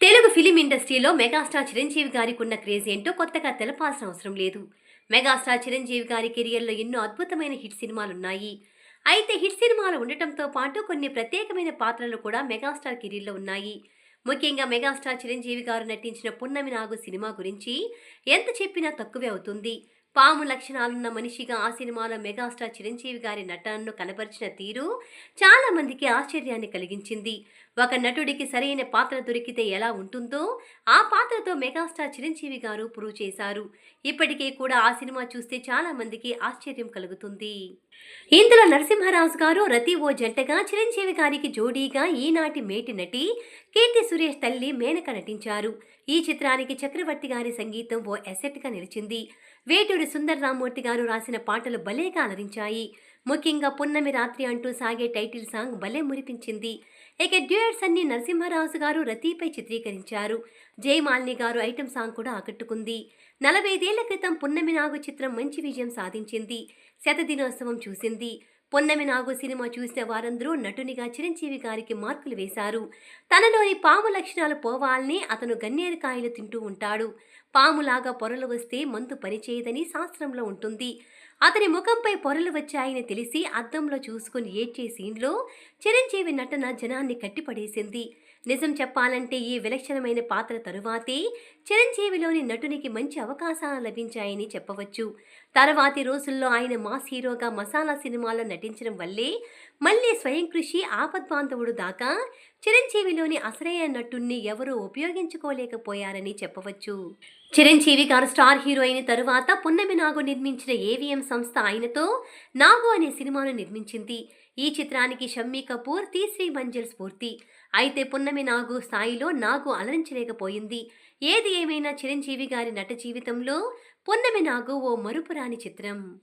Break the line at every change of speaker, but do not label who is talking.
Telugu film ఇండస్ట్రీలో megastar Chiranjeevi గారికి ఉన్న క్రేజ్ ఏంటో కొత్తగా తెలపాల్సిన అవసరం లేదు. మెగాస్టార్ చిరంజీవి గారి కెరియర్లో ఎన్నో అద్భుతమైన హిట్ సినిమాలున్నాయి. అయితే హిట్ సినిమాలు ఉండటంతో పాటు కొన్ని ప్రత్యేకమైన పాత్రలు కూడా మెగాస్టార్ కెరీర్లో ఉన్నాయి. ముఖ్యంగా మెగాస్టార్ చిరంజీవి గారు నటించిన పున్నమి నాగు సినిమా గురించి ఎంత చెప్పినా తక్కువే అవుతుంది. పాము లక్షణాలున్న మనిషిగా ఆ సినిమాలో మెగాస్టార్ చిరంజీవి గారి నటనను కనపరిచిన తీరు చాలా మందికి ఆశ్చర్యాన్ని కలిగించింది. ఒక నటుడికి సరైన పాత్ర దొరికితే ఎలా ఉంటుందో ఆ పాత్రతో మెగాస్టార్ చిరంజీవి గారు ప్రూవ్ చేశారు. ఇప్పటికే కూడా ఆ సినిమా చూస్తే చాలా మందికి ఆశ్చర్యం కలుగుతుంది. ఇందులో నరసింహరాజు గారు రతి ఓ జంటగా చిరంజీవి గారికి జోడీగా ఈనాటి మేటి నటి కీర్తి సురేష్ తల్లి మేనక నటించారు. ఈ చిత్రానికి చక్రవర్తి గారి సంగీతం ఓ ఎసెట్గా నిలిచింది. వేటూరు సుందర్ రామ్మూర్తి గారు రాసిన పాటలు భలేగా అలరించాయి. ముఖ్యంగా పున్నమి రాత్రి అంటూ సాగే టైటిల్ సాంగ్ భలే మురిపించింది. ఇక డ్యూయట్స్ అన్ని నరసింహరాజు గారు రతీపై చిత్రీకరించారు. జయమాలిని గారు ఐటెం సాంగ్ కూడా ఆకట్టుకుంది. నలభైదేళ్ళ క్రితం పున్నమి నాగు చిత్రం మంచి విజయం సాధించింది. శతదినోత్సవం చూసింది. పొన్నమి నాగు సినిమా చూసిన వారందరూ నటునిగా చిరంజీవి గారికి మార్కులు వేశారు. తనలోని పాము లక్షణాలు పోవాలని అతను గన్నేరు కాయలు తింటూ ఉంటాడు. పాములాగా పొరలు వస్తే మందు పనిచేయదని శాస్త్రంలో ఉంటుంది. అతని ముఖంపై పొరలు వచ్చాయని తెలిసి అద్దంలో చూసుకుని ఏడ్చే సీన్లో చిరంజీవి నటన జనాన్ని కట్టిపడేసింది. నిజం చెప్పాలంటే ఈ విలక్షణమైన పాత్ర తరువాతే చిరంజీవిలోని నటునికి మంచి అవకాశాలు లభించాయని చెప్పవచ్చు. తర్వాతి రోజుల్లో ఆయన మాస్ హీరోగా మసాలా సినిమాలో నటించడం వల్లే మళ్ళీ స్వయం కృషి ఆపద్బాంధవుడు దాకా చిరంజీవిలోని అసరయ్య నటుణ్ణి ఎవరూ ఉపయోగించుకోలేకపోయారని చెప్పవచ్చు. చిరంజీవి గారు స్టార్ హీరో అయిన తరువాత పున్నమి నాగు నిర్మించిన ఏవిఎం సంస్థ ఆయనతో నాగు అనే సినిమాను నిర్మించింది. ఈ చిత్రానికి షమ్మీ కపూర్ తీశ్రీ మంజల్ స్ఫూర్తి. అయితే పున్నమి నాగు స్థాయిలో నాగు అలరించలేకపోయింది. ఏది ఏమైనా చిరంజీవి గారి నట జీవితంలో పున్నమి నాగు ఓ మరుపురాని చిత్రం.